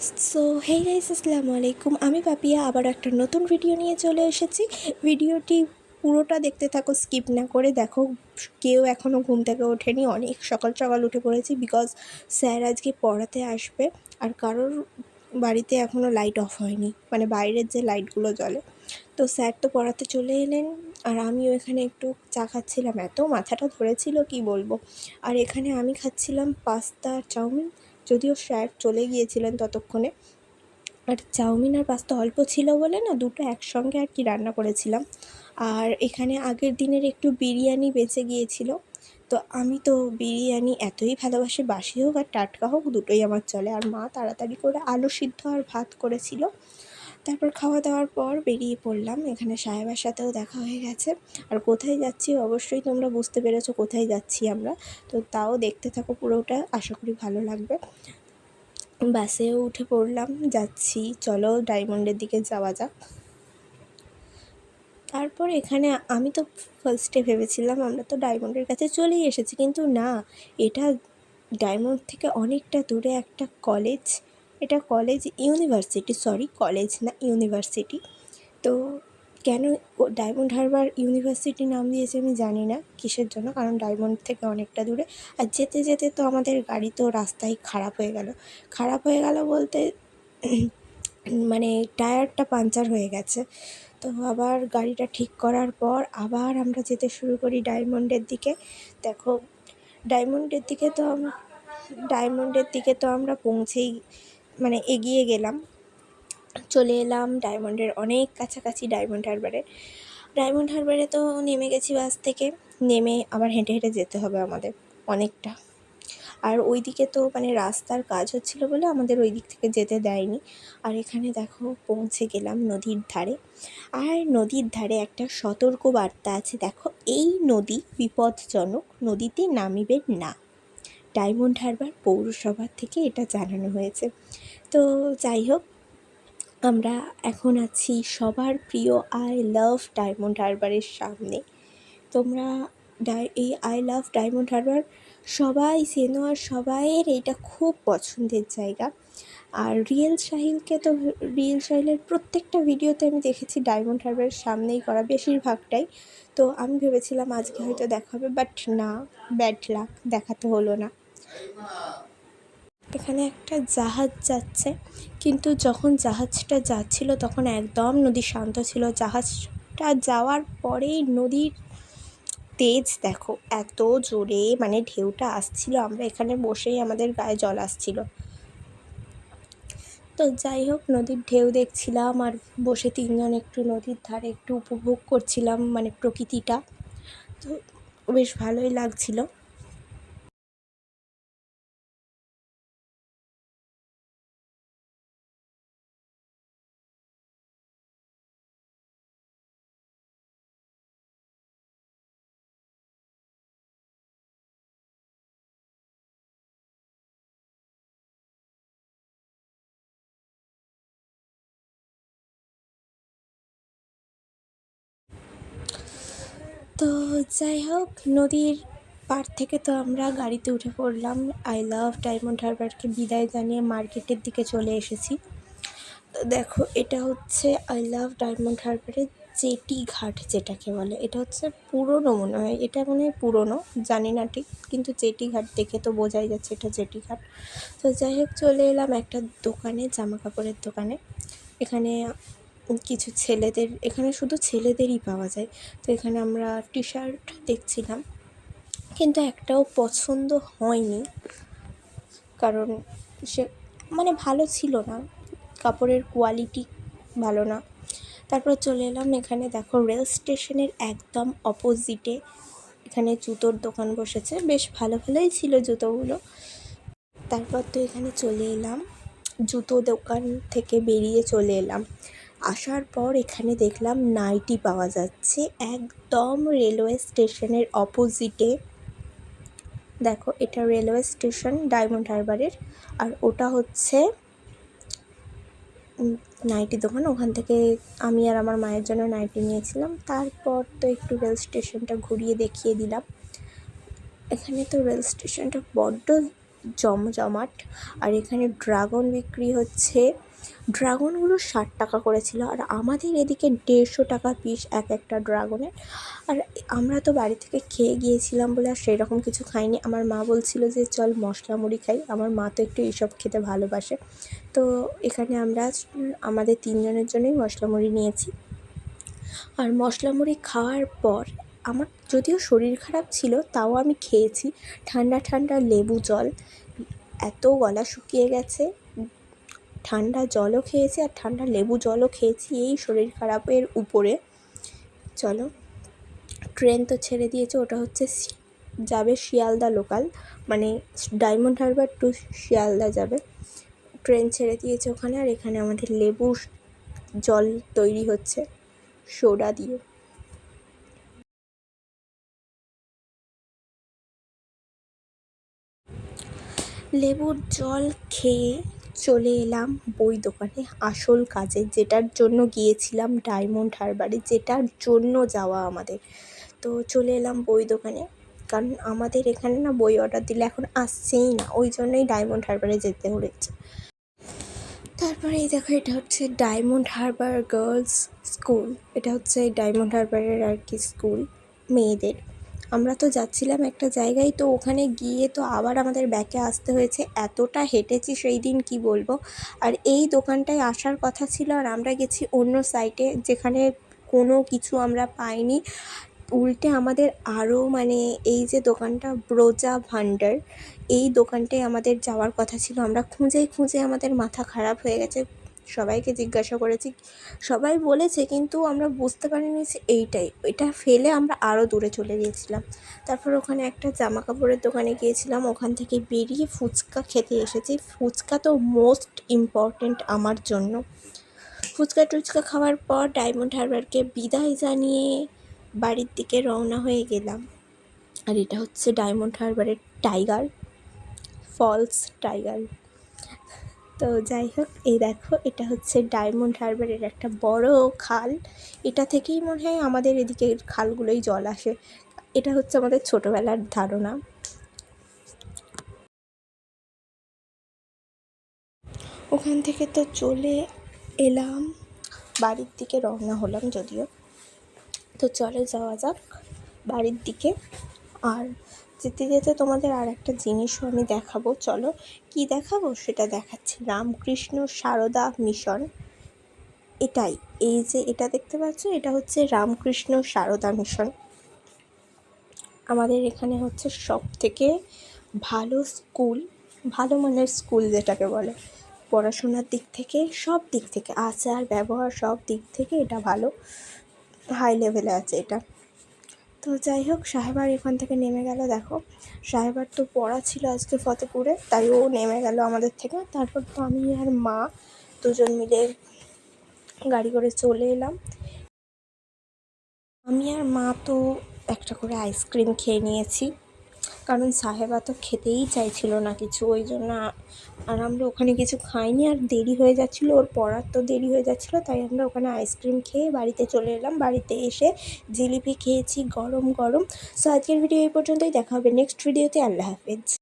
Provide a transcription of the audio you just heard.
So hey guys আসসালামু আলাইকুম। আমি পাপিয়া, আবার একটা নতুন ভিডিও নিয়ে চলে এসেছি। ভিডিওটি পুরোটা দেখতে থাকো স্কিপ না করে। দেখো, কেউ এখনও ঘুম থেকে ওঠেনি। অনেক সকাল সকাল উঠে পড়েছি বিকজ স্যার আজকে পড়াতে আসবে। আর কারোর বাড়িতে এখনও লাইট অফ হয়নি। মানে বাইরের যে লাইটগুলো জ্বলে। তো স্যার তো পড়াতে চলে এলেন। আর আমিও এখানে একটু চা খাচ্ছিলাম। এত মাথাটা ধরেছিল, কি বলব? আর এখানে আমি খাচ্ছিলাম পাস্তা, চাউমিন। যদিও স্যার চলে গিয়েছিলেন ততক্ষণে, আর চাউমিন আর পাস্তা অল্প ছিল বলে না, দুটো একসঙ্গে আর কি রান্না করেছিলাম। আর এখানে আগের দিনের একটু বিরিয়ানি বেঁচে গিয়েছিল। তো আমি তো বিরিয়ানি এতই ভালোবাসি, বাসি হোক আর টাটকা হোক, দুটোই আমার চলে। আর মা তাড়াতাড়ি করে আলু সিদ্ধ আর ভাত করেছিল। তারপর খাওয়া দাওয়ার পর বেরিয়ে পড়লাম। এখানে সাহেবের সাথেও দেখা হয়ে গেছে। আর কোথায় যাচ্ছি অবশ্যই তোমরা বুঝতে পেরেছ কোথায় যাচ্ছি আমরা। তো তাও দেখতে থাকো পুরোটা, আশা করি ভালো লাগবে। বাসেও উঠে পড়লাম, যাচ্ছি। চলো ডায়মন্ডের দিকে যাওয়া যাক। তারপর এখানে আমি তো ফার্স্টে ভেবেছিলাম আমরা তো ডায়মন্ডের কাছে চলেই এসেছি। কিন্তু না, এটা ডায়মন্ড থেকে অনেকটা দূরে একটা কলেজ এটা কলেজ ইউনিভার্সিটি সরি কলেজ না ইউনিভার্সিটি তো কেন ডায়মন্ড হারবার ইউনিভার্সিটি নাম দিয়েছে আমি জানি না কিসের জন্য, কারণ ডায়মন্ড থেকে অনেকটা দূরে। আর যেতে যেতে তো আমাদের গাড়ি তো রাস্তায় খারাপ হয়ে গেল। খারাপ হয়ে গেল বলতে মানে টায়ারটা পাঞ্চার হয়ে গেছে। তো আবার গাড়িটা ঠিক করার পর আবার আমরা যেতে শুরু করি ডায়মন্ডের দিকে। দেখো ডায়মন্ডের দিকে তো ডায়মন্ডের দিকে তো আমরা পৌঁছেই মানে এগিয়ে গেলাম। চলে এলাম ডায়মন্ডের অনেক কাছাকাছি ডায়মন্ড হারবারে। ডায়মন্ড হারবারে তো নেমে গেছি বাস থেকে, নেমে আবার হেঁটে হেঁটে যেতে হবে আমাদের অনেকটা। আর ওই দিকে তো মানে রাস্তার কাজ হচ্ছিল বলে আমাদের ওই দিক থেকে যেতে দেয়নি। আর এখানে দেখো পৌঁছে গেলাম নদীর ধারে। আর নদীর ধারে একটা সতর্ক বার্তা আছে, দেখো এই নদী বিপদজনক, নদীতে নামিবেন না। ডায়মন্ড হারবার পৌরসভা থেকে এটা জানানো হয়েছে। তো যাই হোক, আমরা এখন আছি সবার প্রিয় আই লাভ ডায়মন্ড হারবারের সামনে। তোমরা এই আই লাভ ডায়মন্ড হারবার সবাই চেনো আর সবাইয়ের এইটা খুব পছন্দের জায়গা। আর রিয়েল সাহিলকে তো, রিয়েল সাহিলের প্রত্যেকটা ভিডিওতে আমি দেখেছি ডায়মন্ড হারবারের সামনেই করা বেশিরভাগটাই। তো আমি ভেবেছিলাম আজকে হয়তো দেখা হবে বাট না ব্যাড লাক দেখাতে হলো না। এখানে একটা জাহাজ যাচ্ছে, কিন্তু যখন জাহাজটা যাচ্ছিল তখন একদম নদী শান্ত ছিল। জাহাজটা যাওয়ার পরেই নদীর তেজ দেখো, এত জোরে মানে ঢেউটা আসছিল। আমরা এখানে বসেই আমাদের গায়ে জল আসছিল। তো যাই হোক, নদীর ঢেউ দেখছিলাম আর বসে তিনজন একটু নদীর ধারে একটু উপভোগ করছিলাম মানে প্রকৃতিটা। তো বেশ ভালোই লাগছিল। তো যাই হোক, নদীর পাড় থেকে তো আমরা গাড়িতে উঠে পড়লাম। আই লাভ ডায়মন্ড হারবারকে বিদায় জানিয়ে মার্কেটের দিকে চলে এসেছি। তো দেখো, এটা হচ্ছে আই লাভ ডায়মন্ড হারবারের জেটি ঘাট যেটাকে বলে। এটা হচ্ছে পুরনো মনে হয়। এটা মনে হয় পুরনো, জানি না ঠিক, কিন্তু জেটি ঘাট দেখে তো বোঝাই যাচ্ছে এটা জেটি ঘাট। তো যাই হোক, চলে এলাম একটা দোকানে জামা কাপড়ের দোকানে। এখানে কিছু ছেলেদের, এখানে শুধু ছেলেদেরই পাওয়া যায়। তো এখানে আমরা টি শার্ট দেখছিলাম। কিন্তু একটাও পছন্দ হয়নি। কারণ সে মানে ভালো ছিল না। কাপড়ের কোয়ালিটি ভালো না। তারপর চলে এলাম এখানে দেখো রেল স্টেশনের একদম অপোজিটে এখানে জুতোর দোকান বসেছে। বেশ ভালো ভালোই ছিল জুতোগুলো। তারপর তো এখানে চলে এলাম। জুতো দোকান থেকে বেরিয়ে চলে এলাম। আসার পর এখানে দেখলাম নাইটি পাওয়া যাচ্ছে একদম রেলওয়ে স্টেশনের অপোজিটে। দেখো, এটা রেলওয়ে স্টেশন ডায়মন্ড হারবারের, আর ওটা হচ্ছে নাইটি দোকান। ওখান থেকে আমি আর আমার মায়ের জন্য নাইটি নিয়েছিলাম। তারপর তো একটু রেল স্টেশনটা ঘুরিয়ে দেখিয়ে দিলাম। এখানে তো রেল স্টেশনটা বড্ড জমজমাট, আর এখানে ড্রাগন বিক্রি হচ্ছে ড্রাগনগুলো ষাট টাকা করে ছিল আর আমাদের এদিকে দেড়শো টাকা পিস এক একটা ড্রাগনের। আর আমরা তো বাড়ি থেকে খেয়ে গিয়েছিলাম বলে আর সেরকম কিছু খাইনি। আমার মা বলছিল যে, চল মশলা মুড়ি খাই। আমার মা তো একটু এইসব খেতে ভালোবাসে। তো এখানে আমরা আমাদের তিনজনের জন্যই মশলা মুড়ি নিয়েছি। আর মশলা মুড়ি খাওয়ার পর আমার যদিও শরীর খারাপ ছিল, তাও আমি খেয়েছি। ঠান্ডা ঠান্ডা লেবু জল। এত গলা শুকিয়ে গেছে। ঠান্ডা জলও খেয়েছি আর ঠান্ডা লেবু জলও খেয়েছি এই শরীর খারাপের উপরে। চলো ট্রেন তো ছেড়ে দিয়েছে, ওটা হচ্ছে যাবে শিয়ালদা লোকাল মানে ডায়মন্ড হারবার টু শিয়ালদা যাবে। ট্রেন ছেড়ে দিয়েছে ওখানে আর এখানে আমাদের লেবু জল তৈরি হচ্ছে, সোডা দিয়ে। লেবুর জল খেয়ে চলে এলাম বই দোকানে। আসল কাজে, যেটার জন্য গিয়েছিলাম ডায়মন্ড হারবারে, যেটার জন্য যাওয়া আমাদের। তো চলে এলাম বই দোকানে, কারণ আমাদের এখানে না বই অর্ডার দিলে এখন আসছেই না, ওই জন্যই ডায়মন্ড হারবারে যেতে হয়েছে। তারপরে এই দেখো, এটা হচ্ছে ডায়মন্ড হারবার গার্লস স্কুল। এটা হচ্ছে ডায়মন্ড হারবারের আর কি স্কুল, মেয়েদের। আমরা তো যাচ্ছিলাম একটা জায়গায়, তো ওখানে গিয়ে তো আবার আমাদের ব্যাকে আসতে হয়েছে। এতটা হেঁটেছি সেই দিন কী বলব? আর এই দোকানটায় আসার কথা ছিল আর আমরা গেছি অন্য সাইটে যেখানে কোনো কিছু আমরা পাইনি। উল্টে আমাদের আরও মানে এই যে দোকানটা ব্রোজা ভান্ডার, এই দোকানটায় আমাদের যাওয়ার কথা ছিল। আমরা খুঁজে খুঁজে আমাদের মাথা খারাপ হয়ে গেছে। সবাইকে জিজ্ঞাসা করেছি, সবাই বলেছে কিন্তু আমরা বুঝতে পারিনি যে এইটাই। এটা ফেলে আমরা আরও দূরে চলে গিয়েছিলাম। তারপর ওখানে একটা জামা কাপড়ের দোকানে গিয়েছিলাম, ওখান থেকে বেরিয়ে ফুচকা খেতে এসেছি। ফুচকা তো মোস্ট ইম্পর্ট্যান্ট আমার জন্য। ফুচকা টুচকা খাওয়ার পর ডায়মন্ড হারবারকে বিদায় জানিয়ে বাড়ির দিকে রওনা হয়ে গেলাম। আর এটা হচ্ছে ডায়মন্ড হারবারের টাইগার, ফলস টাইগার। তো যাই হোক, এই দেখো, এটা হচ্ছে ডায়মন্ড হারবারের একটা বড় খাল। এটা থেকেই মনে হয় আমাদের এদিকে খালগুলোই জল আসে। এটা হচ্ছে আমাদের ছোটোবেলার ধারণা। ওখান থেকে তো চলে এলাম। বাড়ির দিকে রওনা হলাম যদিও। তো চলে যাওয়া যাক বাড়ির দিকে। আর যেতে যেতে তোমাদের আর একটা জিনিসও আমি দেখাবো। চলো, কী দেখাবো? সেটা দেখাচ্ছি। রামকৃষ্ণ সারদা মিশন। এটাই, এই যে এটা দেখতে পাচ্ছ, এটা হচ্ছে রামকৃষ্ণ সারদা মিশন। আমাদের এখানে হচ্ছে সব থেকে ভালো স্কুল, ভালো মানের স্কুল যেটাকে বলে, পড়াশোনার দিক থেকে, সব দিক থেকে, আচার, ব্যবহার, সব দিক থেকে এটা ভালো হাই লেভেলে আছে এটা। তো যাই হোক সাহেবার এখান থেকে নেমে গেল, দেখো। সাহেবার তো পড়া ছিল আজকে ফতেপুরে, তাই ও নেমে গেল আমাদের থেকে। তারপর তো আমি আর মা দুজন মিলে গাড়ি করে চলে এলাম। আমি আর মা তো একটা করে আইসক্রিম খেয়ে নিয়েছি। কারণ সাহেবা তো খেতেই চাইছিল না কিছু, ওই জন্য আর আমরা ওখানে কিছু খাইনি আর দেরি হয়ে যাচ্ছিল, ওর পড়ার তো দেরি হয়ে যাচ্ছিল, তাই আমরা ওখানে আইসক্রিম খেয়ে বাড়িতে চলে এলাম। বাড়িতে এসে জিলিপি খেয়েছি গরম গরম। সো আজকের ভিডিও এই পর্যন্তই, দেখা হবে নেক্সট ভিডিওতে, আল্লাহ হাফেজ।